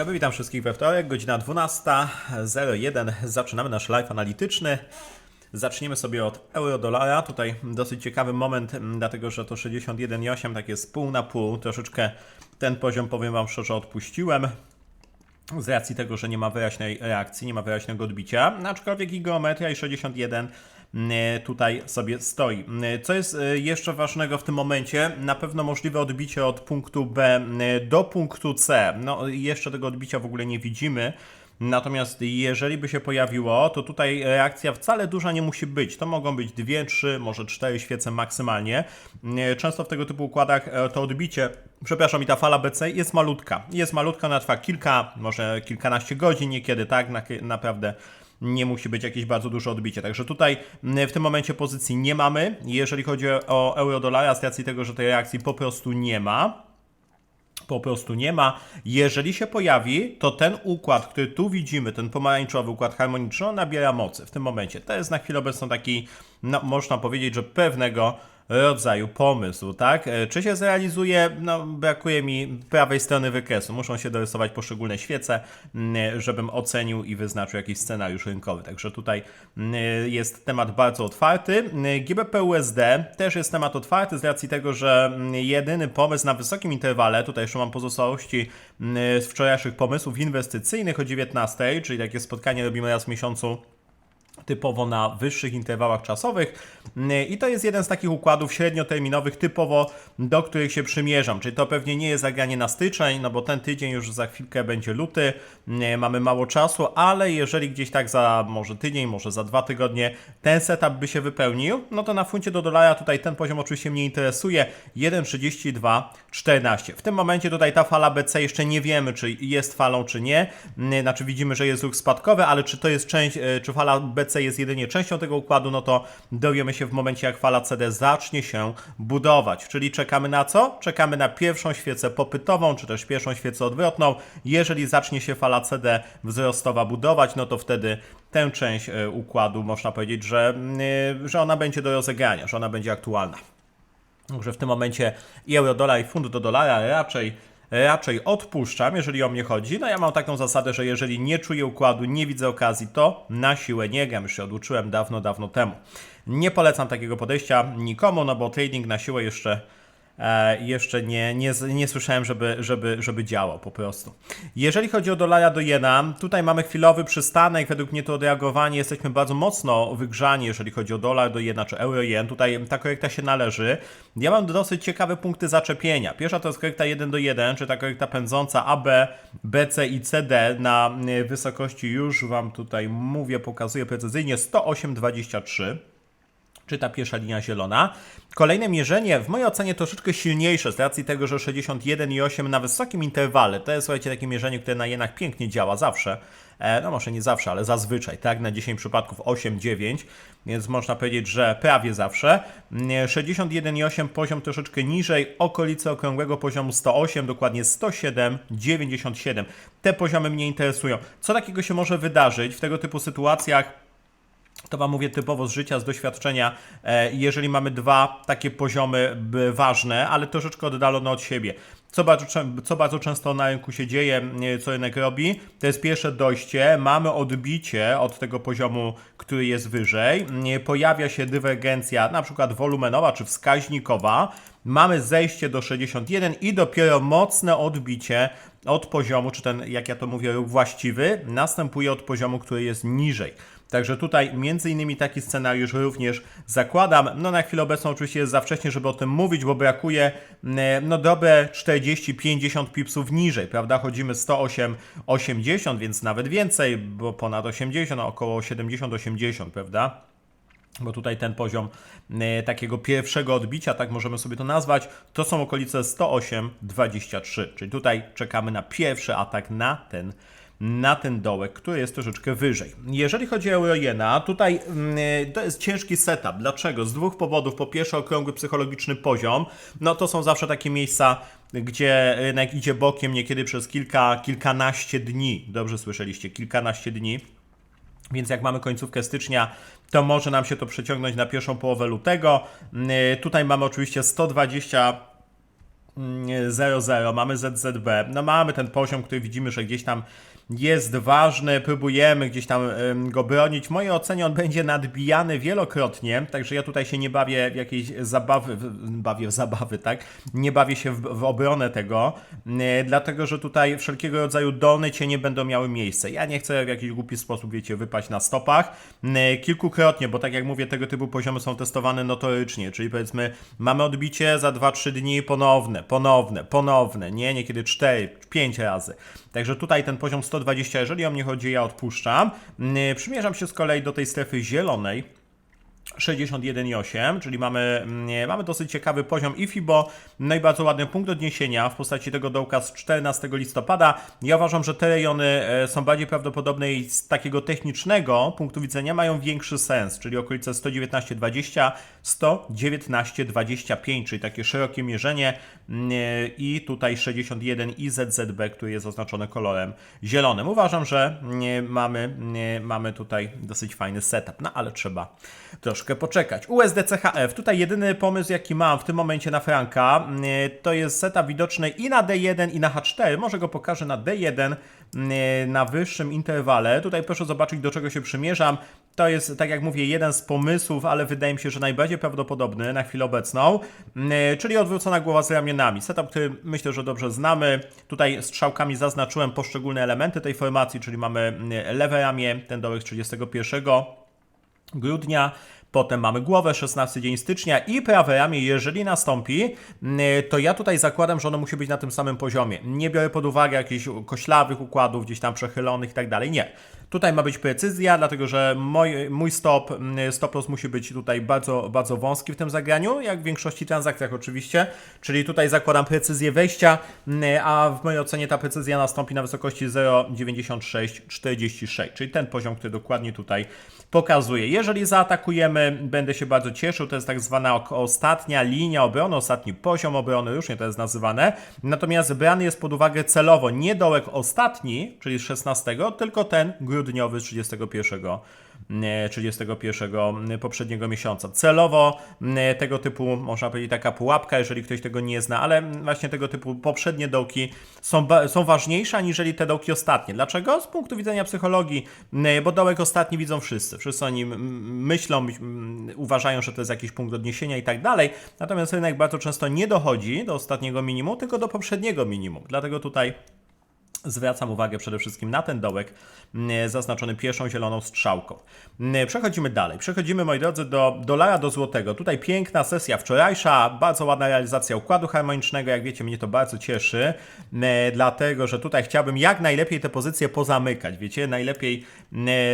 Dobry, witam wszystkich we wtorek, godzina 12.01. Zaczynamy nasz live analityczny. Zaczniemy sobie od euro-dolara. Tutaj dosyć ciekawy moment, m, dlatego że to 61,8 tak jest pół na pół. Troszeczkę ten poziom, powiem Wam szczerze, odpuściłem. Z racji tego, że nie ma wyraźnej reakcji, nie ma wyraźnego odbicia, aczkolwiek i geometria i 61 mm, tutaj sobie stoi. Mm, Co jest y, jeszcze ważnego w tym momencie? Na pewno możliwe odbicie od punktu B do punktu C. No, jeszcze tego odbicia w ogóle nie widzimy. Natomiast jeżeli by się pojawiło, to tutaj reakcja wcale duża nie musi być. To mogą być dwie, trzy, może cztery świece maksymalnie. Często w tego typu układach e, to odbicie, przepraszam, i ta fala BC jest malutka. Jest malutka, ona trwa kilka, może kilkanaście godzin niekiedy, tak? Na, naprawdę nie musi być jakieś bardzo duże odbicie. Także tutaj w tym momencie pozycji nie mamy. Jeżeli chodzi o euro-dolara, z racji tego, że tej reakcji po prostu nie ma, po prostu nie ma. Jeżeli się pojawi, to ten układ, który tu widzimy, ten pomarańczowy układ harmoniczny, on nabiera mocy w tym momencie. To jest na chwilę obecną taki, no, można powiedzieć, że pewnego rodzaju pomysł, tak? E, Czy się zrealizuje? No, brakuje mi prawej strony wykresu. Muszą się dorysować poszczególne świece, mm, żebym ocenił i wyznaczył jakiś scenariusz rynkowy. Także tutaj mm, jest temat bardzo otwarty. Mm, GBP USD też jest temat otwarty z racji tego, że jedyny pomysł na wysokim interwale, tutaj jeszcze mam pozostałości z wczorajszych pomysłów inwestycyjnych o 19, czyli takie spotkanie robimy raz w miesiącu typowo na wyższych interwałach czasowych. I to jest jeden z takich układów średnioterminowych typowo do których się przymierzam, czyli to pewnie nie jest zagranie na styczeń, no bo ten tydzień już za chwilkę będzie luty, mamy mało czasu, ale jeżeli gdzieś tak za może tydzień, może za dwa tygodnie ten setup by się wypełnił, no to na funcie do dolara tutaj ten poziom oczywiście mnie interesuje. 1,3214. W tym momencie tutaj ta fala BC jeszcze nie wiemy, czy jest falą, czy nie, znaczy widzimy, że jest ruch spadkowy, ale czy to jest część, e, czy fala BC jest jedynie częścią tego układu, no to dowiemy się w momencie, jak fala CD zacznie się budować. Czyli czekamy na co? Czekamy na pierwszą świecę popytową, czy też pierwszą świecę odwrotną. Jeżeli zacznie się fala CD wzrostowa budować, no to wtedy tę część e, układu można powiedzieć, że, e, że ona będzie do rozegrania, że ona będzie aktualna. Także w tym momencie euro, dolar i funt do dolara raczej raczej odpuszczam, jeżeli o mnie chodzi. No ja mam taką zasadę, że jeżeli nie czuję układu, nie widzę okazji, to na siłę nie gram. Już się oduczyłem dawno, dawno temu. Nie polecam takiego podejścia nikomu, no bo trading na siłę jeszcze e, jeszcze nie, nie, nie słyszałem, żeby, żeby, żeby działał po prostu. Jeżeli chodzi o dolara do jena, tutaj mamy chwilowy przystanek. Według mnie to odreagowanie jesteśmy bardzo mocno wygrzani, jeżeli chodzi o dolar do jena czy euro jen. Tutaj ta korekta się należy. Ja mam dosyć ciekawe punkty zaczepienia. Pierwsza to jest korekta 1 do 1, czy ta korekta pędząca AB, BC i CD na y, wysokości już Wam tutaj mówię, pokazuję precyzyjnie 108,23 czy ta pierwsza linia zielona. Kolejne mierzenie, w mojej ocenie troszeczkę silniejsze, z racji tego, że 61,8 na wysokim interwale, to jest słuchajcie takie mierzenie, które na jenach pięknie działa zawsze, e, no może nie zawsze, ale zazwyczaj, tak, na 10 przypadków 8,9, więc można powiedzieć, że prawie zawsze. Mm, 61,8 poziom troszeczkę niżej, okolice okrągłego poziomu 108, dokładnie 107,97. Te poziomy mnie interesują. Co takiego się może wydarzyć w tego typu sytuacjach? To Wam mówię typowo z życia, z doświadczenia, e, jeżeli mamy dwa takie poziomy ważne, ale troszeczkę oddalone od siebie. Co bardzo, co bardzo często na rynku się dzieje, e, co rynek robi, to jest pierwsze dojście, mamy odbicie od tego poziomu, który jest wyżej, pojawia się dywergencja na przykład wolumenowa czy wskaźnikowa, mamy zejście do 61 i dopiero mocne odbicie od poziomu, czy ten, jak ja to mówię, właściwy, następuje od poziomu, który jest niżej. Także tutaj między innymi taki scenariusz również zakładam. No na chwilę obecną oczywiście jest za wcześnie, żeby o tym mówić, bo brakuje mm, no dobre 40-50 pipsów niżej, prawda? Chodzimy 108-80, więc nawet więcej, bo ponad 80, no około 70-80, prawda? bo tutaj ten poziom e, takiego pierwszego odbicia, tak możemy sobie to nazwać, to są okolice 108,23, czyli tutaj czekamy na pierwszy atak na ten na ten dołek, który jest troszeczkę wyżej. Jeżeli chodzi o euro-jena, tutaj mm, to jest ciężki setup. Dlaczego? Z dwóch powodów. Po pierwsze okrągły psychologiczny poziom. No to są zawsze takie miejsca, gdzie rynek idzie bokiem niekiedy przez kilka, kilkanaście dni. Dobrze słyszeliście, kilkanaście dni. Więc jak mamy końcówkę stycznia, to może nam się to przeciągnąć na pierwszą połowę lutego. Yy, Tutaj mamy oczywiście 120 0,0, mamy ZZB, no mamy ten poziom, który widzimy, że gdzieś tam jest ważny, próbujemy gdzieś tam go bronić. W mojej ocenie on będzie nadbijany wielokrotnie, także ja tutaj się nie bawię w jakieś zabawy, bawię w zabawy, tak? Nie bawię się w, w obronę tego, dlatego że tutaj wszelkiego rodzaju dolne cienie będą miały miejsce. Ja nie chcę w jakiś głupi sposób, wiecie, wypaść na stopach. Kilkukrotnie, bo tak jak mówię, tego typu poziomy są testowane notorycznie, czyli powiedzmy mamy odbicie za 2-3 dni ponowne, ponowne, ponowne, nie, niekiedy 4, 5 razy. Także tutaj ten poziom 120, jeżeli o mnie chodzi, ja odpuszczam. Yy, Przymierzam się z kolei do tej strefy zielonej. 61,8, czyli mamy, mm, mamy dosyć ciekawy poziom i FIBO, no i bardzo ładny punkt odniesienia w postaci tego dołka z 14 listopada. Ja uważam, że te rejony e, są bardziej prawdopodobne i z takiego technicznego punktu widzenia mają większy sens, czyli okolice 119,20, 119,25, czyli takie szerokie mierzenie mm, i tutaj 61 i ZZB, który jest oznaczony kolorem zielonym. Uważam, że mm, mamy, mm, mamy tutaj dosyć fajny setup, no ale trzeba troszkę poczekać. USDCHF, tutaj jedyny pomysł jaki mam w tym momencie na Franka, to jest setup widoczny i na D1 i na H4, może go pokażę na D1 mm, na wyższym interwale. Tutaj proszę zobaczyć do czego się przymierzam. To jest, tak jak mówię, jeden z pomysłów, ale wydaje mi się, że najbardziej prawdopodobny na chwilę obecną, mm, czyli odwrócona głowa z ramionami. Setup, który myślę, że dobrze znamy. Tutaj strzałkami zaznaczyłem poszczególne elementy tej formacji, czyli mamy mm, lewe ramię, ten dołek z 31 grudnia. Potem mamy głowę, 16 dzień stycznia i prawe ramię, jeżeli nastąpi, mm, to ja tutaj zakładam, że ono musi być na tym samym poziomie. Nie biorę pod uwagę jakichś koślawych układów, gdzieś tam przechylonych i tak dalej. Nie. Tutaj ma być precyzja, dlatego że mój, mój stop, mm, stop loss musi być tutaj bardzo, bardzo wąski w tym zagraniu, jak w większości transakcjach oczywiście, czyli tutaj zakładam precyzję wejścia, mm, a w mojej ocenie ta precyzja nastąpi na wysokości 0,9646, czyli ten poziom, który dokładnie tutaj pokazuje. Jeżeli zaatakujemy, będę się bardzo cieszył, to jest tak zwana ostatnia linia obrony, ostatni poziom obrony, nie to jest nazywane, natomiast brany jest pod uwagę celowo nie dołek ostatni, czyli z 16, tylko ten grudniowy z 31 nie, 31 poprzedniego miesiąca. Celowo nie, tego typu, można powiedzieć, taka pułapka, jeżeli ktoś tego nie zna, ale właśnie tego typu poprzednie dołki są, są ważniejsze aniżeli te dołki ostatnie. Dlaczego? Z punktu widzenia psychologii, nie, bo dołek ostatni widzą wszyscy. Wszyscy o nim mm, myślą, mm, uważają, że to jest jakiś punkt odniesienia i tak dalej. Natomiast rynek bardzo często nie dochodzi do ostatniego minimum, tylko do poprzedniego minimum. Dlatego tutaj Zwracam uwagę przede wszystkim na ten dołek mm, zaznaczony pierwszą zieloną strzałką. Mm, Przechodzimy dalej. Przechodzimy, moi drodzy, do dolara do złotego. Tutaj piękna sesja wczorajsza, bardzo ładna realizacja układu harmonicznego. Jak wiecie, mnie to bardzo cieszy, mm, dlatego że tutaj chciałbym jak najlepiej te pozycje pozamykać. Wiecie, najlepiej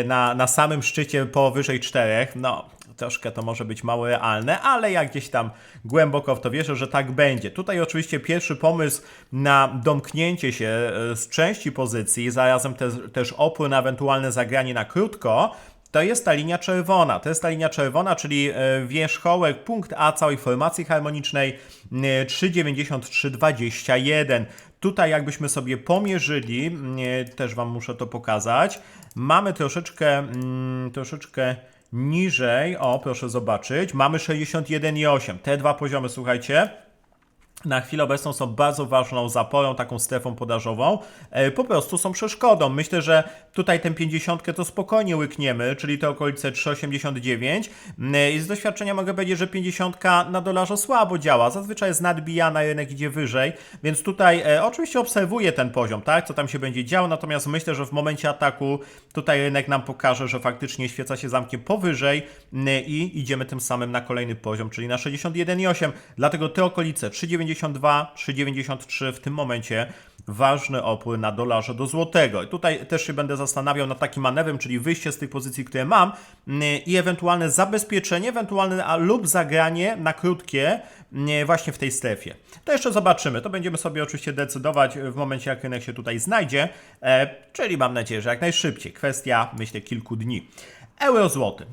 na, na samym szczycie powyżej czterech. No, troszkę to może być mało realne, ale jak gdzieś tam głęboko w to wierzę, że tak będzie. Tutaj oczywiście pierwszy pomysł na domknięcie się e, z części pozycji, zarazem też, też opór na ewentualne zagranie na krótko, to jest ta linia czerwona. To jest ta linia czerwona, czyli e, wierzchołek, punkt A całej formacji harmonicznej e, 3,9321. Tutaj jakbyśmy sobie pomierzyli, e, też Wam muszę to pokazać, mamy troszeczkę, mm, troszeczkę niżej, o proszę zobaczyć, mamy 61,8. Te dwa poziomy, słuchajcie, na chwilę obecną są bardzo ważną zaporą, taką strefą podażową. E, Po prostu są przeszkodą. Myślę, że tutaj tę 50 to spokojnie łykniemy, czyli te okolice 3,89. E, I z doświadczenia mogę powiedzieć, że 50 na dolarze słabo działa. Zazwyczaj jest nadbijana, rynek idzie wyżej, więc tutaj e, oczywiście obserwuję ten poziom, tak, co tam się będzie działo, natomiast myślę, że w momencie ataku tutaj rynek nam pokaże, że faktycznie świeca się zamkiem powyżej m, i idziemy tym samym na kolejny poziom, czyli na 61,8. Dlatego te okolice 3,92, 3,93 w tym momencie ważny opór na dolarze do złotego. I tutaj też się będę zastanawiał nad takim manewrem, czyli wyjście z tych pozycji, które mam mm, i ewentualne zabezpieczenie, ewentualne lub zagranie na krótkie mm, właśnie w tej strefie. To jeszcze zobaczymy. To będziemy sobie oczywiście decydować w momencie, jak rynek się tutaj znajdzie, e, czyli mam nadzieję, że jak najszybciej. Kwestia, myślę, kilku dni. Euro złoty.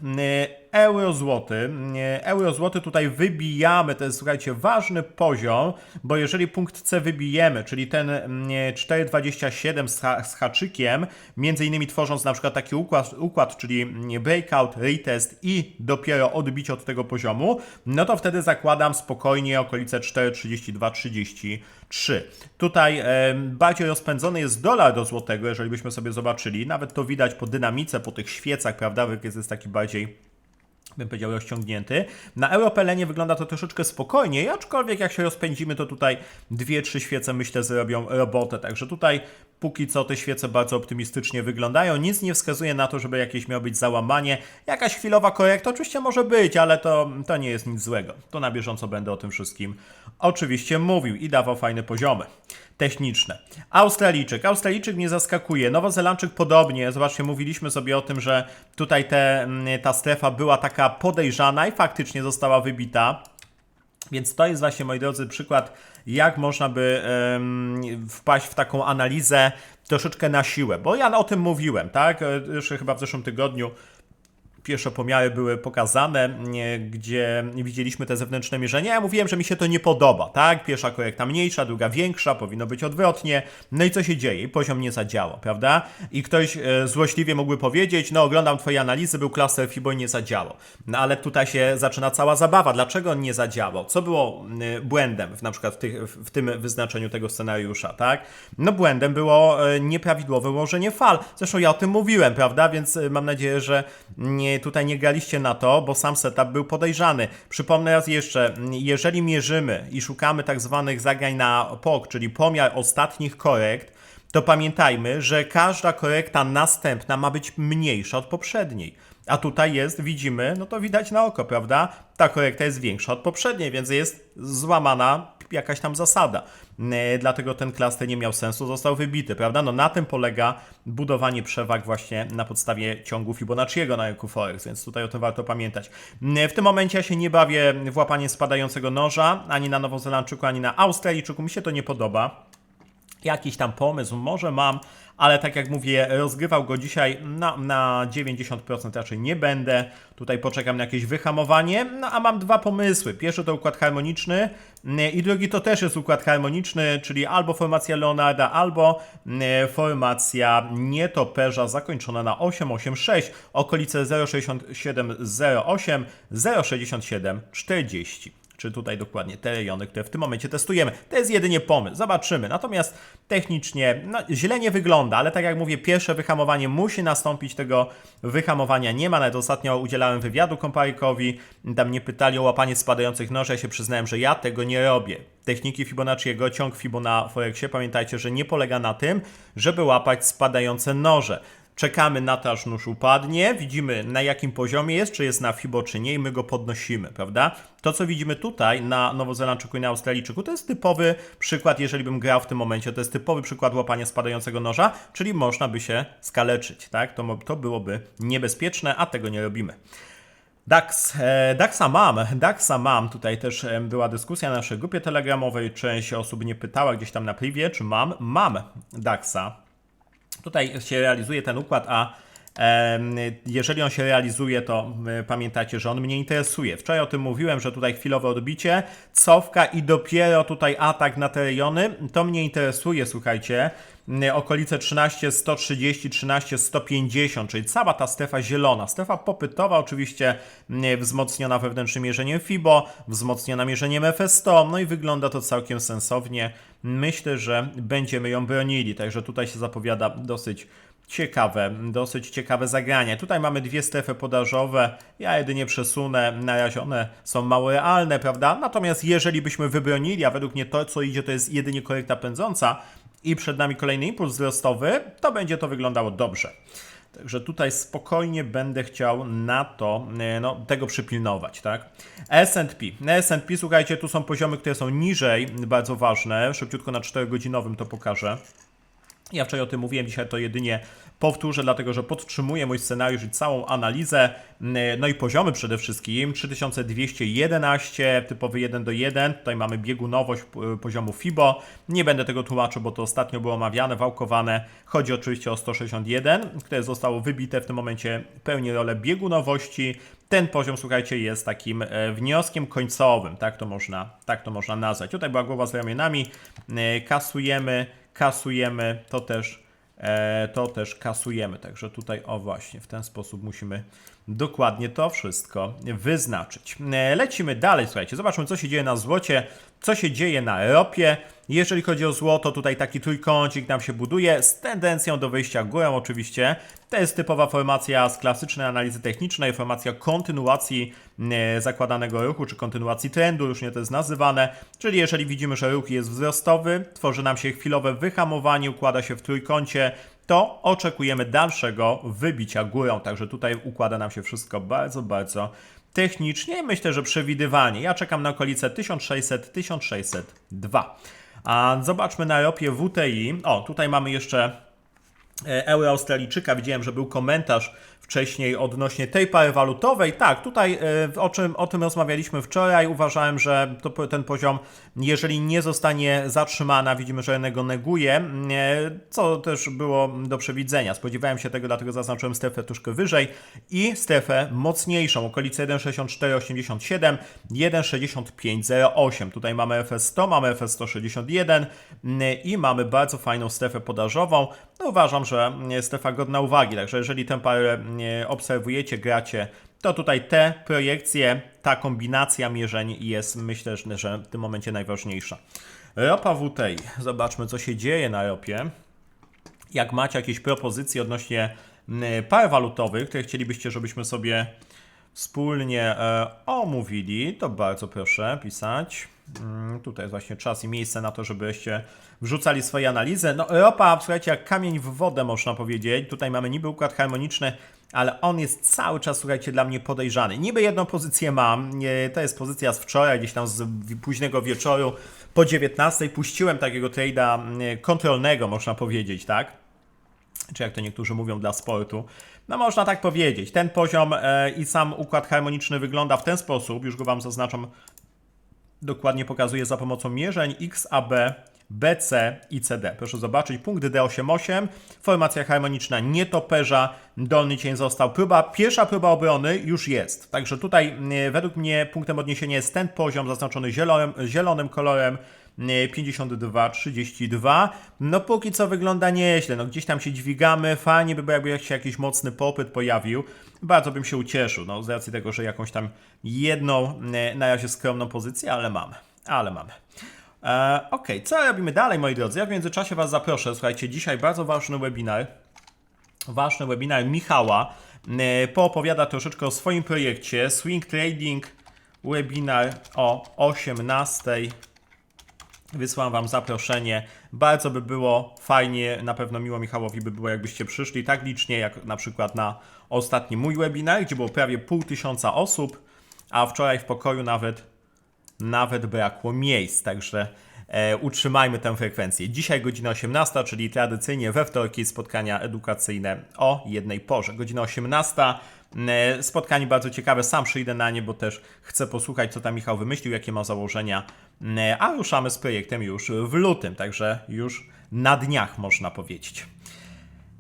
Euro złoty. Euro złoty tutaj wybijamy, to jest słuchajcie ważny poziom, bo jeżeli punkt C wybijemy, czyli ten nie, 4,27 z, ha, z haczykiem, między innymi tworząc na przykład taki układ, układ, czyli breakout, retest i dopiero odbicie od tego poziomu, no to wtedy zakładam spokojnie okolice 4,32-33. Tutaj bardziej rozpędzony jest dolar do złotego, jeżeli byśmy sobie zobaczyli, nawet to widać po dynamice, po tych świecach, prawda, jest taki bardziej bym powiedział, rozciągnięty. Na Europelenie wygląda to troszeczkę spokojniej, aczkolwiek jak się rozpędzimy, to tutaj dwie, trzy świece myślę zrobią robotę. Także tutaj póki co te świece bardzo optymistycznie wyglądają. Nic nie wskazuje na to, żeby jakieś miało być załamanie. Jakaś chwilowa korekta oczywiście może być, ale to, to nie jest nic złego. To na bieżąco będę o tym wszystkim oczywiście mówił i dawał fajne poziomy techniczne. Australijczyk. Australijczyk mnie zaskakuje. Nowozelandczyk podobnie. Zobaczcie, mówiliśmy sobie o tym, że tutaj te, ta strefa była taka podejrzana i faktycznie została wybita. Więc to jest właśnie, moi drodzy, przykład, jak można by em, wpaść w taką analizę troszeczkę na siłę. Bo ja o tym mówiłem, tak? Jeszcze chyba w zeszłym tygodniu pierwsze pomiary były pokazane, nie, gdzie widzieliśmy te zewnętrzne mierzenia. Ja mówiłem, że mi się to nie podoba, tak? Pierwsza korekta mniejsza, druga większa, powinno być odwrotnie. No i co się dzieje? Poziom nie zadziałał, prawda? I ktoś e, złośliwie mógłby powiedzieć, no oglądam twoje analizy, był klaster FIBO i nie zadziałał. No ale tutaj się zaczyna cała zabawa. Dlaczego on nie zadziałał? Co było e, błędem na przykład w, tych, w tym wyznaczeniu tego scenariusza, tak? No błędem było e, nieprawidłowe ułożenie fal. Zresztą ja o tym mówiłem, prawda? Więc e, mam nadzieję, że nie, tutaj nie graliście na to, bo sam setup był podejrzany. Przypomnę raz jeszcze, jeżeli mierzymy i szukamy tak zwanych zagrań na POK, czyli pomiar ostatnich korekt, to pamiętajmy, że każda korekta następna ma być mniejsza od poprzedniej. A tutaj jest, widzimy, no to widać na oko, prawda? Ta korekta jest większa od poprzedniej, więc jest złamana jakaś tam zasada. E, Dlatego ten klaster nie miał sensu, został wybity, prawda? No na tym polega budowanie przewag właśnie na podstawie ciągu Fibonacciego na rynku Forex, więc tutaj o tym warto pamiętać. E, W tym momencie ja się nie bawię w łapanie spadającego noża, ani na Nowozelandczyku, ani na Australijczyku, mi się to nie podoba jakiś tam pomysł może mam, ale tak jak mówię, rozgrywał go dzisiaj na, na 90% raczej nie będę. Tutaj poczekam na jakieś wyhamowanie, no a mam dwa pomysły. Pierwszy to układ harmoniczny mm, i drugi to też jest układ harmoniczny, czyli albo formacja Leonarda, albo mm, formacja nietoperza zakończona na 886, okolice 06708, 06740 czy tutaj dokładnie te rejony, które w tym momencie testujemy. To jest jedynie pomysł, zobaczymy. Natomiast technicznie no, źle nie wygląda, ale tak jak mówię, pierwsze wyhamowanie musi nastąpić, tego wyhamowania nie ma. Nawet ostatnio udzielałem wywiadu Komparykowi, tam mnie pytali o łapanie spadających noży, ja się przyznałem, że ja tego nie robię. Techniki Fibonacciego, ciąg Fibo na Forexie, pamiętajcie, że nie polega na tym, żeby łapać spadające noże. Czekamy na to, aż nóż upadnie, widzimy na jakim poziomie jest, czy jest na FIBO, czy nie i my go podnosimy, prawda? To, co widzimy tutaj na Nowozelandczyku i na Australijczyku, to jest typowy przykład, jeżeli bym grał w tym momencie, to jest typowy przykład łapania spadającego noża, czyli można by się skaleczyć, tak? To, to byłoby niebezpieczne, a tego nie robimy. DAX, e, DAXa mam, DAXa mam. Tutaj też e, była dyskusja na naszej grupie telegramowej. Część osób nie pytała gdzieś tam na privie, czy mam. Mam DAXa. Tutaj się realizuje ten układ, a jeżeli on się realizuje, to y, pamiętacie, że on mnie interesuje. Wczoraj o tym mówiłem, że tutaj chwilowe odbicie, cofka i dopiero tutaj atak na te rejony. To mnie interesuje, słuchajcie. Okolice 13 130, 13 150, czyli cała ta strefa zielona. Strefa popytowa, oczywiście wzmocniona wewnętrznym mierzeniem FIBO, wzmocniona mierzeniem FS100, no i wygląda to całkiem sensownie. Myślę, że będziemy ją bronili, także tutaj się zapowiada dosyć ciekawe, dosyć ciekawe zagranie. Tutaj mamy dwie strefy podażowe, ja jedynie przesunę, na razie one są mało realne, prawda? Natomiast jeżeli byśmy wybronili, a według mnie to, co idzie, to jest jedynie korekta pędząca i przed nami kolejny impuls wzrostowy, to będzie to wyglądało dobrze. Także tutaj spokojnie będę chciał na to, e, no, tego przypilnować, tak? S&P. S&P, słuchajcie, tu są poziomy, które są niżej, bardzo ważne. Szybciutko na 4-godzinowym to pokażę. Ja wczoraj o tym mówiłem, dzisiaj to jedynie powtórzę, dlatego że podtrzymuję mój scenariusz i całą analizę, mm, no i poziomy przede wszystkim. 3211, typowy 1 do 1, tutaj mamy biegunowość poziomu FIBO. Nie będę tego tłumaczył, bo to ostatnio było omawiane, wałkowane. Chodzi oczywiście o 161, które zostało wybite w tym momencie, pełni rolę biegunowości. ten poziom, słuchajcie, jest takim e, wnioskiem końcowym, tak to można, tak to można nazwać. Tutaj była głowa z ramionami, e, kasujemy, kasujemy, to też, e, to też kasujemy. Także tutaj, o właśnie, w ten sposób musimy dokładnie to wszystko wyznaczyć. E, Lecimy dalej, słuchajcie, zobaczmy, co się dzieje na złocie, co się dzieje na ropie. Jeżeli chodzi o złoto, tutaj taki trójkącik nam się buduje z tendencją do wyjścia górą oczywiście. To jest typowa formacja z klasycznej analizy technicznej, formacja kontynuacji e, zakładanego ruchu, czy kontynuacji trendu, już nie to jest nazywane. Czyli jeżeli widzimy, że ruch jest wzrostowy, tworzy nam się chwilowe wyhamowanie, układa się w trójkącie, to oczekujemy dalszego wybicia górą. Także tutaj układa nam się wszystko bardzo, bardzo technicznie. Myślę, że przewidywalnie. Ja czekam na okolice 1600-1602. A zobaczmy na ropie WTI. O, tutaj mamy jeszcze e, euro Australijczyka. Widziałem, że był komentarz wcześniej odnośnie tej pary walutowej. Tak, tutaj e, o, czym, o tym rozmawialiśmy wczoraj. Uważałem, że to, ten poziom, jeżeli nie zostanie zatrzymana, widzimy, że go neguje, e, co też było do przewidzenia. Spodziewałem się tego, dlatego zaznaczyłem strefę troszkę wyżej i strefę mocniejszą, okolice 1,6487, 1,6508. Tutaj mamy FS100, mamy FS161 mm, i mamy bardzo fajną strefę podażową. No, uważam, że strefa godna uwagi, także jeżeli tę parę obserwujecie, gracie, to tutaj te projekcje, ta kombinacja mierzeń jest myślę, że- w tym momencie najważniejsza. Ropa WTI. Zobaczmy, co się dzieje na ropie. Jak macie jakieś propozycje odnośnie par walutowych, które chcielibyście, żebyśmy sobie wspólnie e, omówili, to bardzo proszę pisać. Mm, Tutaj jest właśnie czas i miejsce na to, żebyście wrzucali swoje analizy. No, ropa, słuchajcie, jak kamień w wodę, można powiedzieć. Tutaj mamy niby układ harmoniczny, ale on jest cały czas, słuchajcie, dla mnie podejrzany. Niby jedną pozycję mam, to jest pozycja z wczoraj, gdzieś tam z późnego wieczoru po 19. Puściłem takiego trade'a mm, kontrolnego, można powiedzieć, tak? czy jak to niektórzy mówią, dla sportu. No można tak powiedzieć. Ten poziom e, i sam układ harmoniczny wygląda w ten sposób, już go Wam zaznaczam, dokładnie pokazuję za pomocą mierzeń XAB, BC i CD. Proszę zobaczyć, punkt D88, formacja harmoniczna nietoperza, dolny cień został. Próba, pierwsza próba obrony już jest. Także tutaj e, według mnie punktem odniesienia jest ten poziom zaznaczony zielonym, zielonym kolorem, nie, 52, 32. No póki co wygląda nieźle, no gdzieś tam się dźwigamy, fajnie by było jakby się jakiś mocny popyt pojawił. Bardzo bym się ucieszył, no z racji tego, że jakąś tam jedną, e, na razie skromną pozycję, ale mamy, ale mamy. E, Okej, co robimy dalej moi drodzy? Ja w międzyczasie Was zaproszę, słuchajcie, dzisiaj bardzo ważny webinar, ważny webinar Michała. E, Poopowiada troszeczkę o swoim projekcie Swing Trading, webinar o 18. Wysłałem Wam zaproszenie. Bardzo by było fajnie, na pewno miło Michałowi by było, jakbyście przyszli tak licznie, jak na przykład na ostatni mój webinar, gdzie było prawie pół tysiąca osób, a wczoraj w pokoju nawet, nawet brakło miejsc, także e, utrzymajmy tę frekwencję. Dzisiaj godzina 18, czyli tradycyjnie we wtorki spotkania edukacyjne o jednej porze. Godzina 18. e, Spotkanie bardzo ciekawe, sam przyjdę na nie, bo też chcę posłuchać, co tam Michał wymyślił, jakie ma założenia, e, a ruszamy z projektem już w lutym, także już na dniach można powiedzieć.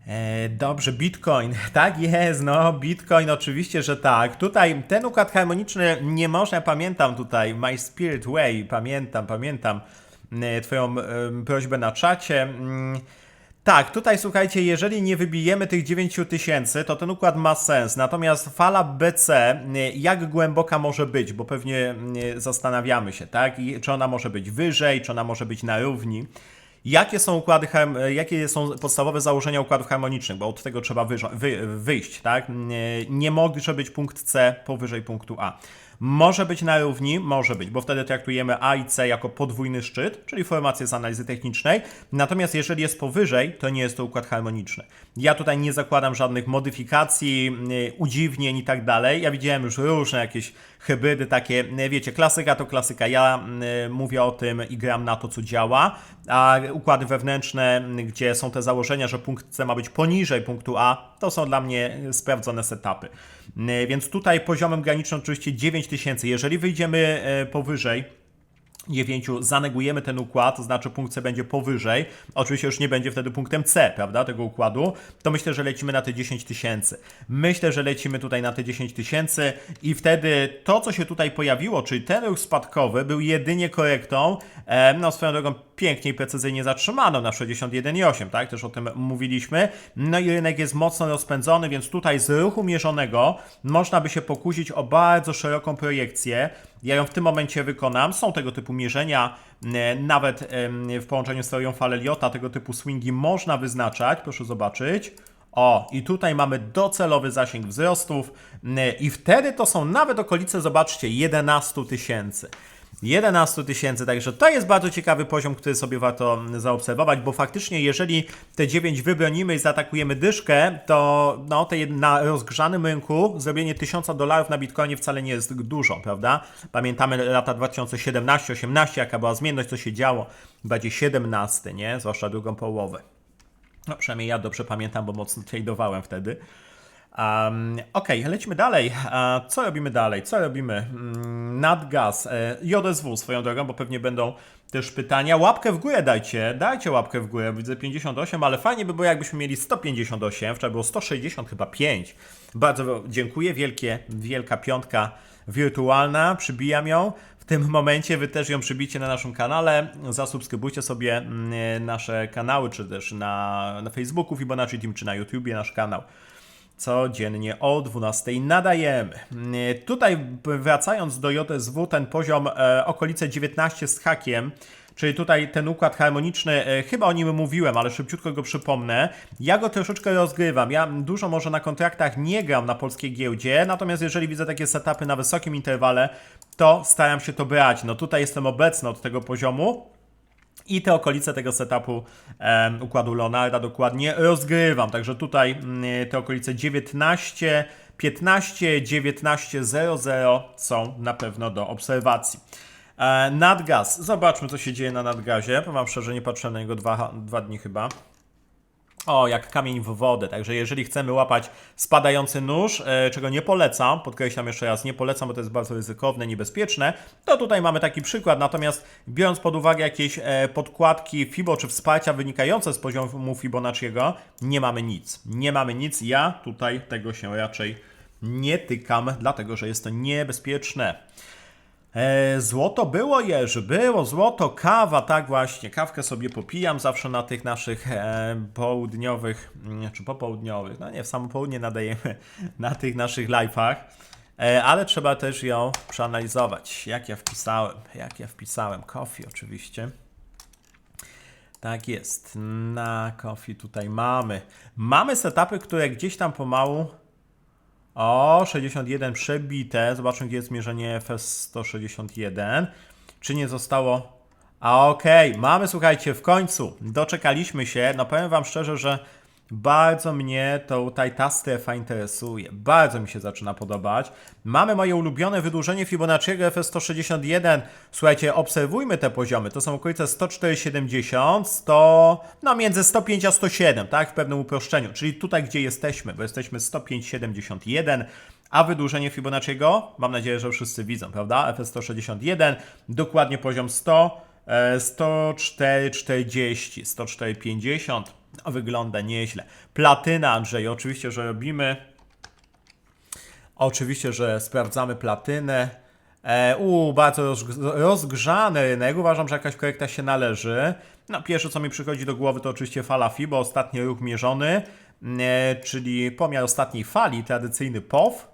E, dobrze, Bitcoin. Tak jest, no, Bitcoin oczywiście, że tak. Tutaj ten układ harmoniczny nie można, pamiętam tutaj, My Spirit Way, pamiętam, pamiętam e, Twoją e, prośbę na czacie. Mm, tak, tutaj słuchajcie, jeżeli nie wybijemy tych 9000, to ten układ ma sens. Natomiast fala BC, jak głęboka może być, bo pewnie y, zastanawiamy się, tak? I czy ona może być wyżej, czy ona może być na równi. Jakie są układy, jakie są podstawowe założenia układów harmonicznych, bo od tego trzeba wyjść, tak? Nie, nie może być punkt C powyżej punktu A. Może być na równi, może być, bo wtedy traktujemy A i C jako podwójny szczyt, czyli formację z analizy technicznej. Natomiast jeżeli jest powyżej, to nie jest to układ harmoniczny. Ja tutaj nie zakładam żadnych modyfikacji, y, udziwnień i tak dalej. Ja widziałem już różne jakieś hybrydy takie, y, wiecie, klasyka to klasyka. Ja y, mówię o tym i gram na to, co działa, a układy wewnętrzne, gdzie są te założenia, że punkt C ma być poniżej punktu A, to są dla mnie sprawdzone setupy. Y, Więc tutaj poziomem granicznym oczywiście 9000. Jeżeli wyjdziemy y, powyżej, 9 zanegujemy ten układ, to znaczy punkt C będzie powyżej, oczywiście już nie będzie wtedy punktem C, prawda, tego układu, to myślę, że lecimy na te 10 tysięcy. Myślę, że lecimy tutaj na te 10 tysięcy i wtedy to, co się tutaj pojawiło, czyli ten ruch spadkowy był jedynie korektą, no swoją drogą pięknie i precyzyjnie zatrzymano na 61,8, tak, też o tym mówiliśmy, no i rynek jest mocno rozpędzony, więc tutaj z ruchu mierzonego można by się pokusić o bardzo szeroką projekcję, ja ją w tym momencie wykonam. Są tego typu mierzenia, e, nawet w połączeniu z teorią Faleliota, tego typu swingi można wyznaczać. Proszę zobaczyć. O, i tutaj mamy docelowy zasięg wzrostów, i wtedy to są nawet okolice, zobaczcie, 11 tysięcy. 11 tysięcy, także to jest bardzo ciekawy poziom, który sobie warto zaobserwować, bo faktycznie jeżeli te 9 wybronimy i zaatakujemy dyszkę, to no, te na rozgrzanym rynku zrobienie 1000 dolarów na Bitcoinie wcale nie jest dużo, prawda? Pamiętamy lata 2017-18, jaka była zmienność, co się działo, bardziej 17, nie? Zwłaszcza drugą połowę. No przynajmniej ja dobrze pamiętam, bo mocno tradowałem wtedy. Um, Okej, lecimy dalej. A co robimy dalej? Co robimy? Mm, Nadgaz, e, JSW swoją drogą, bo pewnie będą też pytania. Łapkę w górę dajcie, dajcie łapkę w górę. Widzę 58, ale fajnie by było, jakbyśmy mieli 158. Wczoraj było 160, chyba 5. Bardzo dziękuję. Wielkie, wielka piątka wirtualna. Przybijam ją. W tym momencie wy też ją przybicie na naszym kanale. Zasubskrybujcie sobie mm, nasze kanały, czy też na, na Facebooku Fibonacci Team, czy na YouTubie nasz kanał. Codziennie o 12 nadajemy. Tutaj wracając do JSW, ten poziom e, okolice 19 z hakiem, czyli tutaj ten układ harmoniczny, e, chyba o nim mówiłem, ale szybciutko go przypomnę. Ja go troszeczkę rozgrywam. Ja dużo może na kontraktach nie gram na polskiej giełdzie, natomiast jeżeli widzę takie setupy na wysokim interwale, to staram się to brać. No tutaj jestem obecny od tego poziomu. I te okolice tego setupu em, układu Leonarda dokładnie rozgrywam. Także tutaj mm, te okolice 19, 15, 19, 00 są na pewno do obserwacji. E, nadgaz. Zobaczmy, co się dzieje na nadgazie. Powiem szczerze, nie patrzyłem na niego dwa, dwa dni chyba. O, jak kamień w wodę. Także jeżeli chcemy łapać spadający nóż, e, czego nie polecam, podkreślam jeszcze raz, nie polecam, bo to jest bardzo ryzykowne, niebezpieczne, to tutaj mamy taki przykład. Natomiast biorąc pod uwagę jakieś e, podkładki FIBO czy wsparcia wynikające z poziomu Fibonacciego, nie mamy nic. Nie mamy nic. Ja tutaj tego się raczej nie tykam, dlatego że jest to niebezpieczne. E, złoto było, Jerzy, było złoto, kawa, tak właśnie, kawkę sobie popijam zawsze na tych naszych e, południowych, mm, czy popołudniowych, no nie, w samo południe nadajemy na tych naszych live'ach, e, ale trzeba też ją przeanalizować, jak ja wpisałem, jak ja wpisałem, coffee oczywiście. Tak jest, na coffee tutaj mamy. Mamy setupy, które gdzieś tam pomału o, 61 przebite. Zobaczmy, gdzie jest mierzenie FS 161. Czy nie zostało. A okej, mamy, słuchajcie, w końcu doczekaliśmy się. No powiem Wam szczerze, że bardzo mnie tutaj ta strefa interesuje. Bardzo mi się zaczyna podobać. Mamy moje ulubione wydłużenie Fibonacciego FS 161. Słuchajcie, obserwujmy te poziomy. To są okolice 104,70, 100, no między 105 a 107, tak? W pewnym uproszczeniu. Czyli tutaj, gdzie jesteśmy, bo jesteśmy 105,71. A wydłużenie Fibonacciego, mam nadzieję, że wszyscy widzą, prawda? FS 161, dokładnie poziom 100, e, 104,40, 104,50. Wygląda nieźle. Platyna, Andrzej, oczywiście, że robimy. Oczywiście, że sprawdzamy platynę. E, u, bardzo rozg- rozgrzany rynek. Uważam, że jakaś korekta się należy. No, pierwsze, co mi przychodzi do głowy, to oczywiście fala FIBO, ostatni ruch mierzony, e, czyli pomiar ostatniej fali, tradycyjny POW.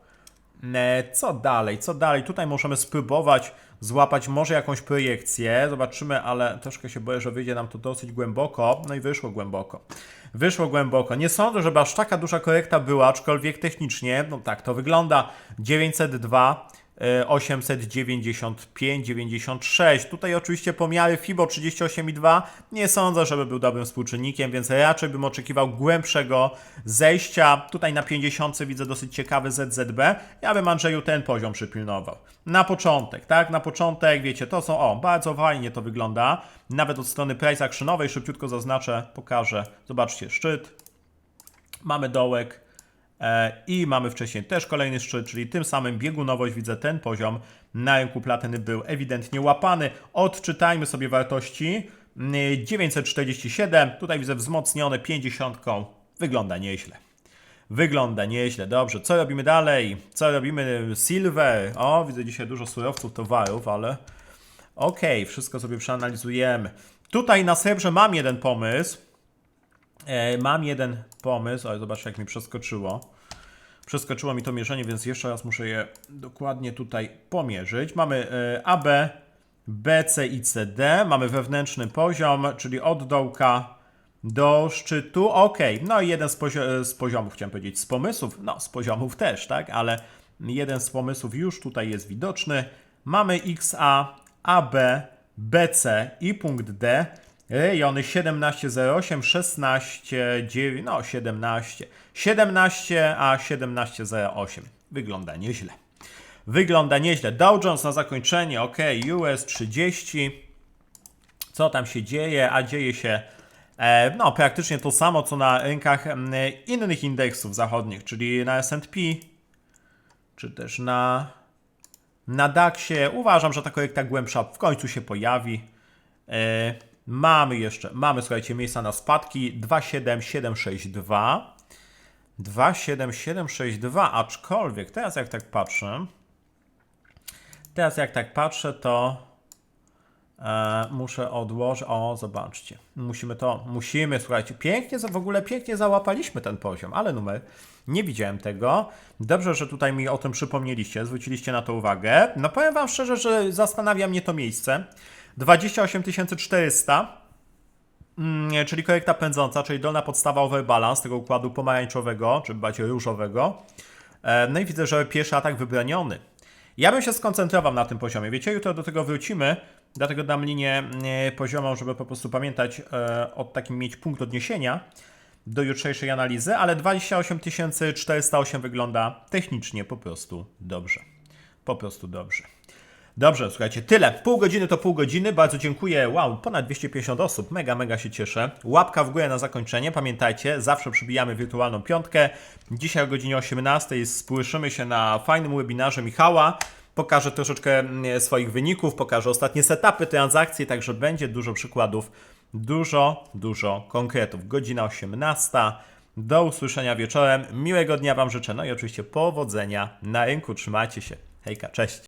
E, Co dalej? Co dalej? Tutaj możemy spróbować złapać może jakąś projekcję. Zobaczymy, ale troszkę się boję, że wyjdzie nam to dosyć głęboko. No i wyszło głęboko. Wyszło głęboko. Nie sądzę, żeby aż taka duża korekta była, aczkolwiek technicznie, no tak to wygląda. 902. e, 895, 96. Tutaj oczywiście pomiary FIBO 38,2 nie sądzę, żeby był dobrym współczynnikiem, więc raczej bym oczekiwał głębszego zejścia. Tutaj na 50 widzę dosyć ciekawy ZZB. Ja bym Andrzeju ten poziom przypilnował. Na początek, tak? Na początek, wiecie, to są, o, bardzo fajnie to wygląda. Nawet od strony price actionowej, szybciutko zaznaczę, pokażę. Zobaczcie, szczyt, mamy dołek e, i mamy wcześniej też kolejny szczyt, czyli tym samym biegunowość widzę ten poziom na rynku platyny był ewidentnie łapany. Odczytajmy sobie wartości. Yy, 947, tutaj widzę wzmocnione 50. Wygląda nieźle. Wygląda nieźle, dobrze. Co robimy dalej? Co robimy? Silver. O, widzę dzisiaj dużo surowców, towarów, ale okej, wszystko sobie przeanalizujemy. Tutaj na srebrze mam jeden pomysł. E, mam jeden pomysł, ale zobaczcie jak mi przeskoczyło. Przeskoczyło mi to mierzenie, więc jeszcze raz muszę je dokładnie tutaj pomierzyć. Mamy e, AB, BC i CD. Mamy wewnętrzny poziom, czyli od dołka do szczytu. Ok, no i jeden z, pozio- z poziomów, chciałem powiedzieć, z pomysłów, no z poziomów też, tak, ale jeden z pomysłów już tutaj jest widoczny. Mamy XA, AB, BC i punkt D. Rejony 1708, 16, 9, no 17, 17 a 1708. Wygląda nieźle. Wygląda nieźle. Dow Jones na zakończenie, ok, US 30. Co tam się dzieje? A dzieje się e, no, praktycznie to samo, co na rynkach innych indeksów zachodnich, czyli na S&P, czy też na, na DAX-ie. Uważam, że ta korekta głębsza w końcu się pojawi. E, mamy jeszcze, mamy słuchajcie, miejsca na spadki 27762. 27762, aczkolwiek teraz jak tak patrzę, teraz jak tak patrzę, to E, muszę odłożyć. O, zobaczcie. Musimy to, musimy, słuchajcie, pięknie, w ogóle pięknie załapaliśmy ten poziom, ale numer, nie widziałem tego. Dobrze, że tutaj mi o tym przypomnieliście, zwróciliście na to uwagę. No powiem Wam szczerze, że zastanawia mnie to miejsce. 28 400, mm, czyli korekta pędząca, czyli dolna podstawa overbalance tego układu pomarańczowego, czy bardziej różowego. E, No i widzę, że pierwszy atak wybroniony. Ja bym się skoncentrował na tym poziomie. Wiecie, jutro do tego wrócimy, dlatego dam linię poziomą, żeby po prostu pamiętać e, od takim mieć punkt odniesienia do jutrzejszej analizy, ale 28 408 wygląda technicznie po prostu dobrze. Po prostu dobrze. Dobrze, słuchajcie, tyle. Pół godziny to pół godziny. Bardzo dziękuję. Wow, ponad 250 osób. Mega, mega się cieszę. Łapka w górę na zakończenie. Pamiętajcie, zawsze przybijamy wirtualną piątkę. Dzisiaj o godzinie 18 spłyszymy się na fajnym webinarze Michała. Pokażę troszeczkę mm, swoich wyników, pokażę ostatnie setupy, transakcje, także będzie dużo przykładów, dużo, dużo konkretów. Godzina 18. Do usłyszenia wieczorem. Miłego dnia Wam życzę. No i oczywiście powodzenia na rynku. Trzymajcie się. Hejka, cześć.